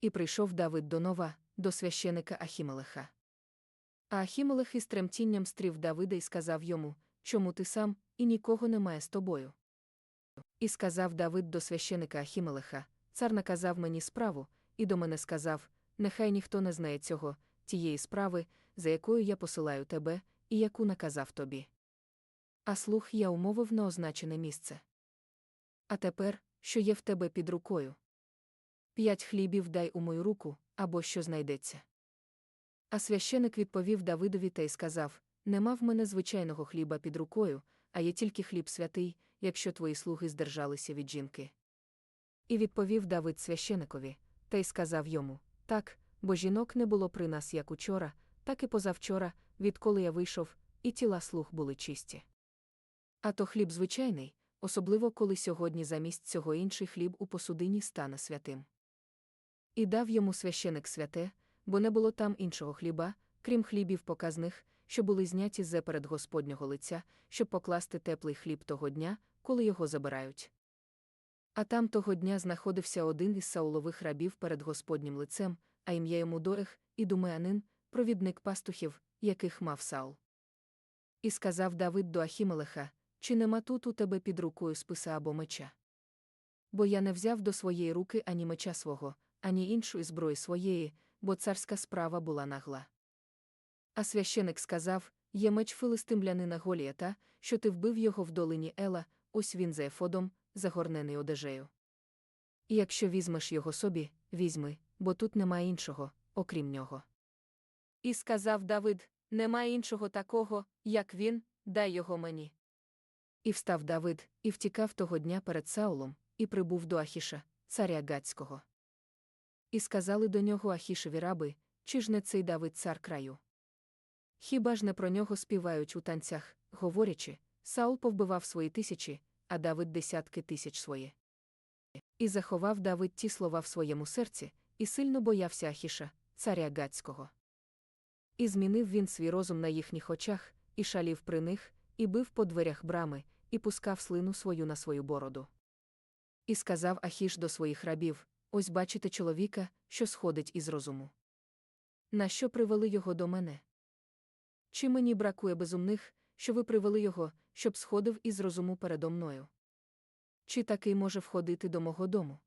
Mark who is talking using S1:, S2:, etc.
S1: І прийшов Давид до Нова, до священика Ахімелеха. А Ахімелех із тремтінням стрів Давида і сказав йому, чому ти сам, і нікого немає з тобою. І сказав Давид до священика Ахімелеха, цар наказав мені справу, і до мене сказав: Нехай ніхто не знає цього, тієї справи, за якою я посилаю тебе, і яку наказав тобі. А слух я умовив на означене місце. А тепер, що є в тебе під рукою? П'ять хлібів дай у мою руку, або що знайдеться. А священик відповів Давидові та й сказав: Нема в мене звичайного хліба під рукою, а є тільки хліб святий, якщо твої слуги здержалися від жінки. І відповів Давид священикові, та й сказав йому: Так, бо жінок не було при нас як учора, так і позавчора, відколи я вийшов, і тіла слуг були чисті. А то хліб звичайний, особливо коли сьогодні замість цього інший хліб у посудині стане святим. І дав йому священик святе, бо не було там іншого хліба, крім хлібів показних, що були зняті з перед Господнього лиця, щоб покласти теплий хліб того дня, коли його забирають. А там того дня знаходився один із саулових рабів перед Господнім лицем, а ім'я йому Доех, і Думеанин, провідник пастухів, яких мав Саул. І сказав Давид до Ахімелеха, чи нема тут у тебе під рукою списа або меча? Бо я не взяв до своєї руки ані меча свого, ані іншої зброї своєї, бо царська справа була нагла. А священик сказав: Є меч филистимлянина Голіята, що ти вбив його в долині Ела, ось він за ефодом, загорнений одежею. І якщо візьмеш його собі, візьми, бо тут немає іншого, окрім нього. І сказав Давид: Немає іншого такого, як він, дай його мені. І встав Давид, і втікав того дня перед Саулом, і прибув до Ахіша, царя Гацького. І сказали до нього Ахішеві раби, чи ж не цей Давид цар краю? Хіба ж не про нього співають у танцях, говорячи, Саул повбивав свої тисячі, а Давид десятки тисяч свої. І заховав Давид ті слова в своєму серці, і сильно боявся Ахіша, царя Гацького. І змінив він свій розум на їхніх очах, і шалів при них, і бив по дверях брами, і пускав слину свою на свою бороду. І сказав Ахіш до своїх рабів: Ось бачите чоловіка, що сходить із розуму. На що привели його до мене? Чи мені бракує безумних, що ви привели його, щоб сходив із розуму передо мною? Чи такий може входити до мого дому?